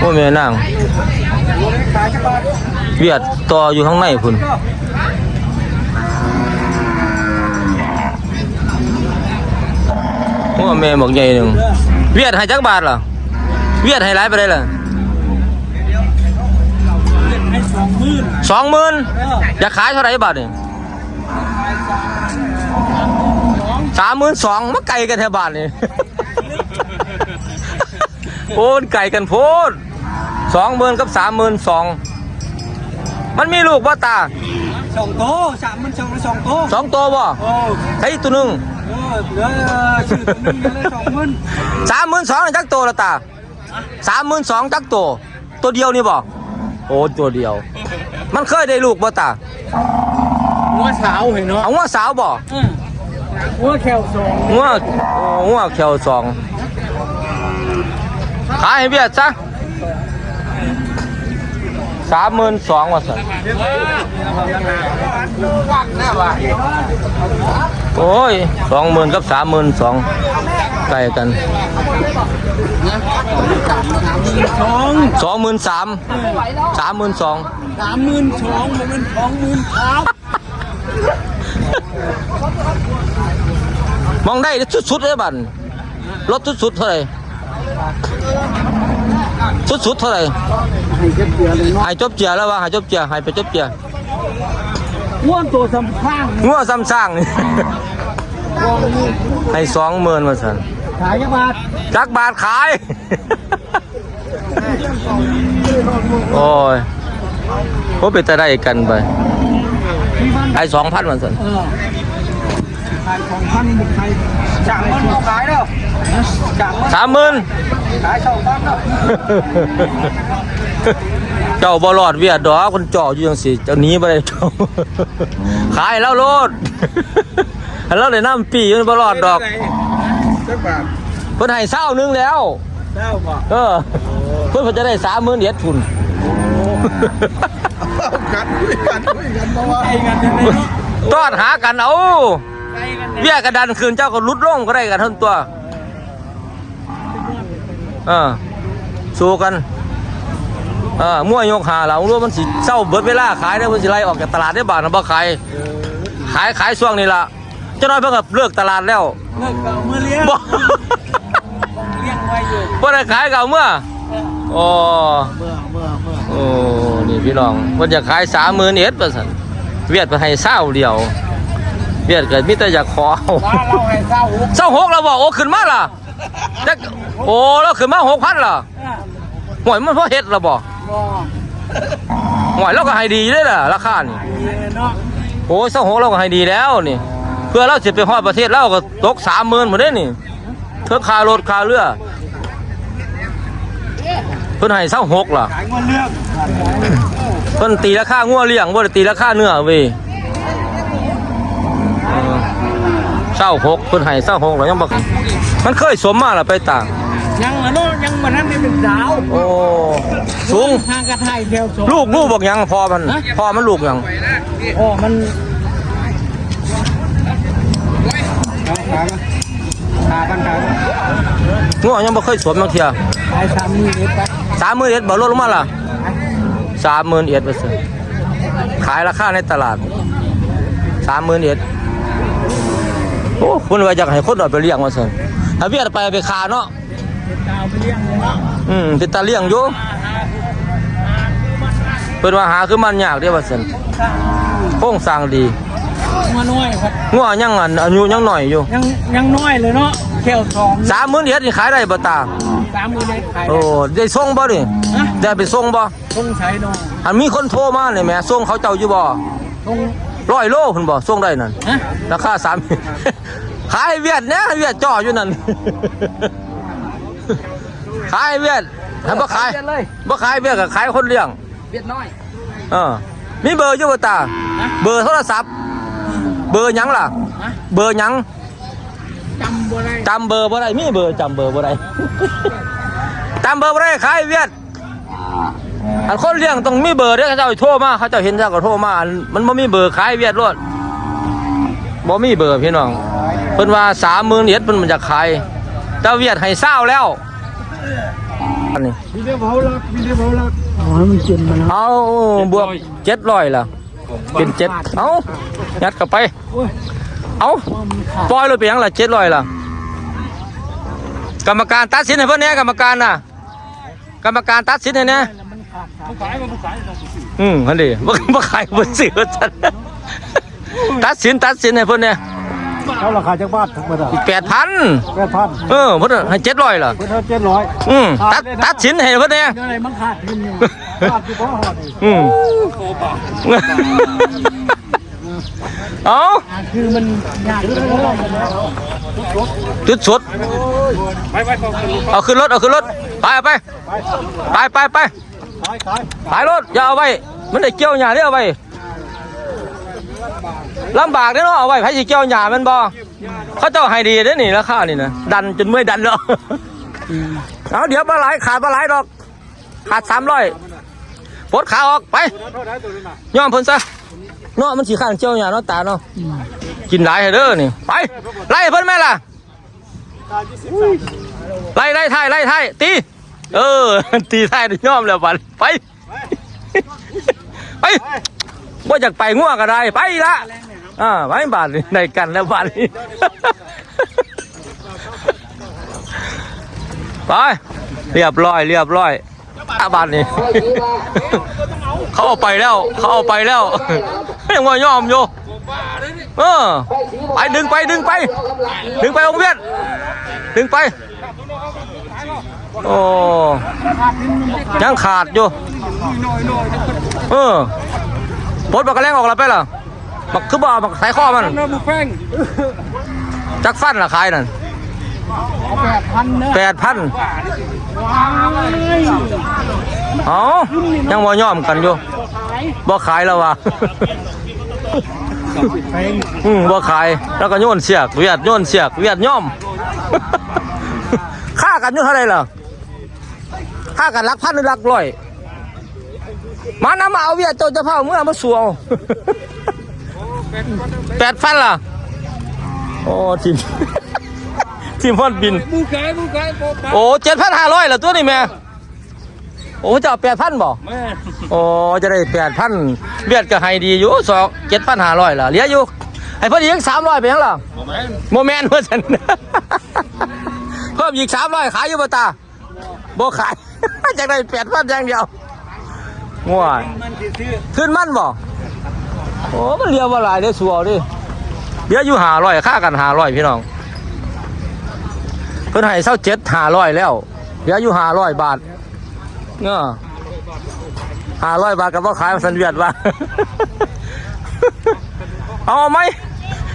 โอ้แม่นางเวียดต่ออยู่ข้างในพุ่นโอ้แม่บอกใหญ่หนึ่งเวียดให้จักบาทเหรอเวียดให้หลายไปได้ล่ะให้สองหมื่นสองหมื่นอยากขายเท่าไหร่บาทเนี่ยสามหมื่นสองมาไก่กันแถวบ้านนี่โอ้ยไก่กันโพด สองหมื่นกับสามหมื่นสองมันมีลูกบ่ตาสองโตสามมันสองสองโตสองตัวบ่โอ้ใช้ตัวหนึ่งเออเหลือชื่อตัวนึงเลยสองหมื่นสามหมื่นสองจักตัวละตาสามหมื่นสองจักตัวตัวเดียวนี่บ่โอ้ตัวเดียว มันเคยได้ลูกบ่ตาหัวสาวเห็นเนาะเอาว่าสาวบ่เออหัวแขวสองงัวโอ้งัวแขวสองขายให้เบียดซะ สามหมื่นสองว่าสันโอ้ยสองหมื่นกับสามหมื่นสองใกล้กันสองสองหมื่นสามสามหมื่นสองสามหมื่นสองมันเป็นสองหมื่นสามมองได้สุดๆเลยบันรถสุดๆเท่าไหร่ สุดๆเท่าไหร่ให้เก็บเกียร์เลยเนาะหายจบเจียแล้ววะหายจบเจียหายไปจบเจียหัวตัวสำคัญงัวซ้ำสร้างนี่ให้สองหมื่นมาสันขายกี่บาทจักบาทขาย โอ้ยพวกไปแต่ได้กันไปไอ้สองพันมาสันเออ ขายสองพันบุกไทยจากมันเอาขายแล้วจากมันสามหมื่นขายสองพันแล้วเจ้าบอลอดเวียดดอกคนเจ่ออยู่ยังสิเจ้าหนี้ไปเลยเจ้าขายแล้วโลดแล้วเลยน้ำปีอยู่บอลอดดอกสักบาทเพิ่นให้เศร้านึงแล้วเจ้าบอกเออเพิ่นเพิ่นจะได้สามหมื่นเดียดทุนกันคุยกันคุยกันเพราะว่าไอ้กันจะได้ตอดหากันเอาไอ้กัน เบี้ยกระดันคืนเจ้าก็ลุดลงก็ได้กันทั้งตัว เออสู้กันเออมั่วยกหาเรารู้ว่ามันสิเศร้าเบิดเวลาขายได้เพิ่นสิไล่ออกจากตลาดได้บาทนะบ่ขายขายขายช่วงนี้ล่ะเจ้าน้อยเพิ่นก็เลิกตลาดแล้วเลิกเก่าเมื่อเลี้ยงบ่เลี้ยงไว้อยู่บ่ได้ขายเก่าเมื่ออ๋อเมื่อเมื่อเมื่อโอ้นี่พี่น้องเพิ่นจะขาย30,000เอ็ดว่าซั่นเวียดเพิ่นให้เศร้าเดียว เวียดก็มีแต่อยากขอเอาว่าเราให้เศร้าหุบเศร้าหกแล้วบอกโอ้ขึ้นมาล่ะจักโอ้แล้วขึ้นมาหกพันล่ะหวยมันเพราะเฮ็ดแล้วบอกบ่หวยเราก็ให้ดีได้ล่ะราคานี่เนาะโอ้ยเศร้าหกเราก็ให้ดีแล้วนี่ เพื่อเราจะไปฮอดประเทศเราก็ตกสามหมื่นหมดเลยนี่เพื่อค่ารถค่าเรือเพิ่นให้เศร้าหกล่ะขายเงินเรื่องเพิ่นตีราคางัวเลี้ยงบ่ได้ตีราคาเนื้อเว้ยเออ เศร้าหกเพิ่นให้เศร้าหกแล้วยังบ่มันเคยสมมาล่ะไปต่าง ยังอะเนาะยังมันนั้นเป็นสาวโอ้สูงทางกระไทยเดียวสองลูกลูกบอกยังพอมันพอมันลูกยังโอ้มันขายมาขายกันขายงัวยังบ่เคยสวมบางเทียขายสามมือเอ็ดไปสามหมื่นเอ็ดบ่ลดลงมาล่ะสามหมื่นเอ็ดเปอร์เซ็นต์ขายราคาในตลาดสามหมื่นเอ็ด โอ้คุณว่าอยากให้คนเอาไปเลี้ยงมาสิถ้าเวียดไปเอาไปขาเนาะดาวไปเลี้ยงเลยเนาะอืมติดตาเลี้ยงอยู่เพิ่นว่าหาคือมันยากเด้อว่าซั่นโครงสร้างดีมาน้อยครับงัวยังอันอายุยังน้อยอยู่ยังยังน้อยเลยเนาะแค่สองสามหมื่นเอ็ดนี่ขายได้บ่ตาสามมือเอ็ดขายโอ้ได้ส่งบ่นี่ฮะได้ไปส่งบ่ต้องใช้เนาะอันมีคนโทรมาเนี่ยแหม่ส่งเขาเจ้าอยู่บ่ต้อง ร้อยโลคุณบ่ส่งได้นั่นฮะราคาสามขายให้เวียดเนี่ยเวียดจ่ออยู่นั่นขายให้เวียดถ้าบ่ขายบ่ขายเวียดก็ขายคนเลี้ยง เวียดน้อยเออมีเบอร์อยู่บ่ตา เบอร์โทรศัพท์ เบอร์หยังล่ะฮะเบอร์หยังจำบ่ได้จำเบอร์บ่ได้มีเบอร์จำเบอร์บ่ได้จำเบอร์บ่ได้ขายให้เวียด อันคนเลี้ยงต้องมีเบอร์เด้อเขาเจ้าโทรมาเขาเจ้าเห็นเจ้าก็โทรมาอันมันบ่มีเบอร์ขายให้เวียดรวดบ่มีเบอร์พี่น้องเพิ่นว่า30,000เอ็ดเพิ่นมันจะขายแต่เวียดให้เศร้าแล้วอันนี้มีเดียวเผาลักมีเดียวเผาลักอ๋อมันกินมันนะเอาบวกเจ็ดร้อยละเป็นเจ็ดเอายัดเข้าไปเอาปล่อยเลยไปยังละเจ็ดร้อยละกรรมการตัดสินให้เพื่อนเนี่ยกรรมการน่ะ กรรมการตัดสินให้เนี่ย อืมอันนี้บ่บ่ขายบ่ซื้อจัดตัดสินตัดสินให้เพื่อนเนี่ยเขาราคาจากบ้านธรรมดาอีกแปดพันแปดพันเออเพื่อนให้เจ็ดร้อยละเพื่อนเจ็ดร้อยอืมตัดตัดสินให้เพื่อนเนี่ยอะไรมันขาดทุนอยู่ขาดที่พ่อหอดอืมเอาคือมันยากเลยจุดสุดเอาขึ้นรถเอาขึ้นรถไปเอาไปไปไปไป ขายขายไปรถอย่าเอาไปมันได้เกี่ยวหญ้าเด้อเอาไปลำบากเด้อเนาะเอาไว้ไผสิเกี่ยวหญ้าแมันบ่เขาเจ้าให้ดีเด้อนี่ราคานี่นะดันจนเมื่อยดันแล้วเอาเดี๋ยวปลาไหลขาดปลาไหลดอก ขาดสามร้อยปลดขาออกไปเท่าไหร่ตัวนี้น่ะย้อมเพิ่นซะเนาะมันสิข้างเจียวหญ้าเนาะตาเนาะกินหลายให้เด้อนี่ไปไล่เพิ่นแม่ล่ะไล่ไล่ไทยไล่ไทยตี เออ ตีไทยได้ย้อมแล้วบัดไป ไปว่าอยากไปง่วงก็ได้ไปละอ่าไปบาทในกันแล้วบาทไปเรียบร้อยเรียบร้อยอาบาทนี่เขาเอาไปแล้ว เขาเอาไปแล้วยังว่ายอมอยู่เออไปดึงไปดึงไป ดึงไปองเวียนดึงไป โอ้ยังขาดอยู่เออปลดบักกระแลงออกแล้วไปล่ะบักคือบ่าบักสายข้อมันน้ำบุฟเฟ่งจักฟันละขายนั่นแปดพันเนอะแปดพันเอ๋อยังว่ายอมกันอยู่บ่ขายแล้ววะเฟ่งอืมบ่ขายแล้วก็โยนเสียกเวียดโยนเสียกเวียดย่อมค่ากันอยู่เท่าไหรล่ะค่ากันรักพันหรือรักร้อย มานำมาเอาเวียดเจ้าจะเผาเมื่อมาสวงแปดพันล่ะโอ้ทีมทีมพอนบินบูกายบูกายโป๊ะโอ้เจ็ดพันห้าร้อยเหรอตัวนี้แม่โอ้จะเอาแปดพันบ่แม่โอ้จะได้แปดพันเวียดก็ให้ดีอยู่สองเจ็ดพันห้าร้อยล่ะเหลืออยู่ไอ้พอดียังสามร้อยไปยังล่ะโมเมนต์เพื่อนฉันเพิ่มอีกสามร้อยขายอยู่บ่ตาบ่ขาย จากได้แปดพันอย่างเดียวง่วงมันสิซื้อขึ้นมันบ่โอ้มันเรียวว่าหลายเด้อสัวดิเหลืออยู่ห้าร้อยค่ากันห้าร้อยพี่น้องเพิ่นให้เศร้าเจ็ดห้าร้อยแล้วเหลืออยู่ห้าร้อยบาทเนาะห้าร้อยบาทกับว่าขายมาสันเวียดว่า เอาไหม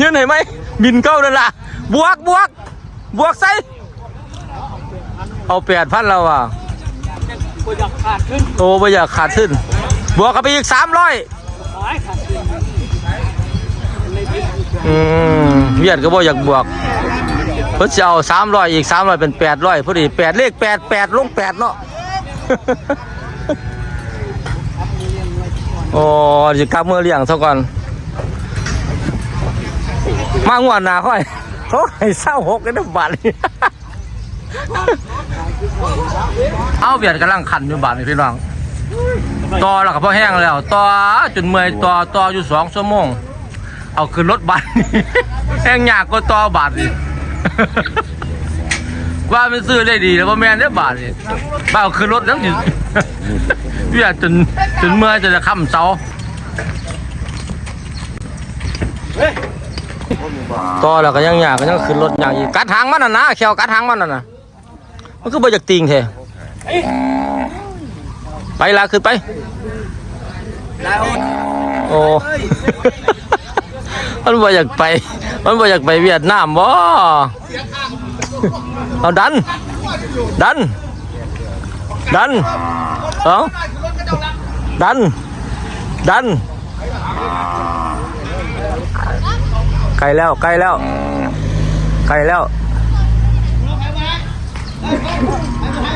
ยืนไหนไหมบินเก้านั่นล่ะบวกบวกบวกใส่เอาแปดพันแล้วอะ กูอยากขาดขึ้นโอ้ไม่อยากขาดขึ้น บวกกันไปอีกสามร้อยขอให้ขาดขึ้นอืมเวียดก็บ่อยากบวกเพิ่นจะเอาสามร้อยอีกสามร้อยเป็นแปดร้อยพอดีแปดเลขแปดแปดลงแปดเนาะโอ้จะกลับเมื่อเลี้ยงเท่าก่อน มางวดหนาค่อยเขาให้เศร้าหกกันนะบาทนี่ เอาเบียดกำลังขันอยู่บาทนี่พี่น้องต่อแล้วก็พอแห้งแล้วต่อจนเมื่อยต่อต่ออยู่สองชั่วโมง เอาขึ้นรถบัสนี่แห้งยากก็ต่อบาทนี่ว่ามันซื้อได้ดีแล้วว่าแม่นได้บาทนี่บ้าเอาขึ้นรถแล้วจิเบียดจนจนเมื่อยจะจะค้ำเสาต่อแล้วก็ยังยากก็ยังขึ้นรถยากอีกกัดทางมันน่ะนะเขียวกัดทางมันน่ะนะ มันคือบ่อยากติงเทไปละขึ้นไปโอ้ มันบ่อยากไป มันบ่อยากไปเวียดนามบ่เอาดัน ดัน ดัน เอาดัน ดัน ไกลแล้ว ไกลแล้ว ไกลแล้ว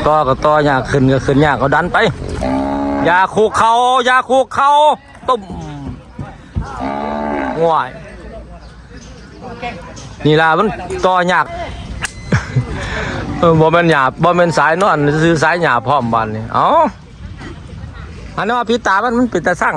ต่อก็ต่อยากขึ้นก็ขึ้นยากก็ดันไปอย่าคูเขาอย่าคูเขาตุ่มง่วยนี่ล่ะมันต่อยากออบ่แม่นหยาบบ่แม่นสายนอนซื้อสายหยาบพร้อมบานนี่เอ้าอันนั้ว่าพี่ตามันมันเป็นตาสั่ง